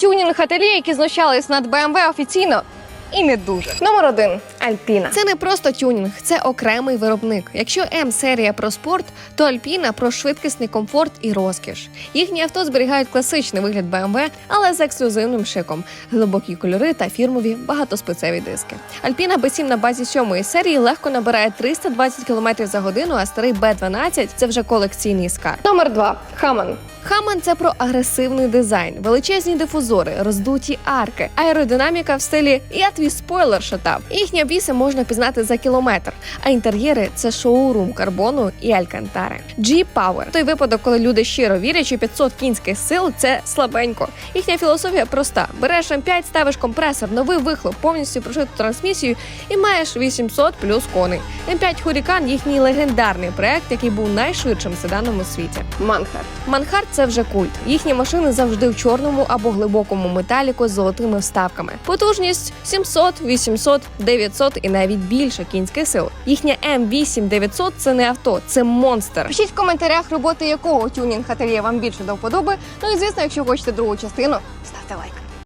Тюнінг ательє, які знущались над BMW офіційно. І не дуже. Номер один Альпіна. Це не просто тюнінг, це окремий виробник. Якщо М серія про спорт, то Альпіна про швидкісний комфорт і розкіш. Їхні авто зберігають класичний вигляд BMW, але з ексклюзивним шиком, глибокі кольори та фірмові багатоспецеві диски. Альпіна B7 на базі сьомої серії легко набирає 320 км за годину, а старий B12 – це вже колекційний скарб. Номер два Хаман. Хаман це про агресивний дизайн, величезні дифузори, роздуті арки, аеродинаміка в стилі Я твій спойлер шатав. Їхні обвіси можна пізнати за кілометр, а інтер'єри це шоурум карбону і алькантари. G-Power – той випадок, коли люди щиро вірять, що 500 кінських сил це слабенько. Їхня філософія проста: береш М5, ставиш компресор, новий вихлоп, повністю прошиту трансмісію і маєш 800 плюс коней. М5 Huracan – їхній легендарний проект, який був найшвидшим седаном у світі. Манхарт. Манхарт це вже культ. Їхні машини завжди в чорному або глибокому металіку з золотими вставками. Потужність 700, 800, 900 і навіть більше кінських сил. Їхня М8 900 – це не авто, це монстр. Пишіть в коментарях, роботи якого тюнінг ательє вам більше до вподоби. Ну і звісно, якщо хочете другу частину, ставте лайк.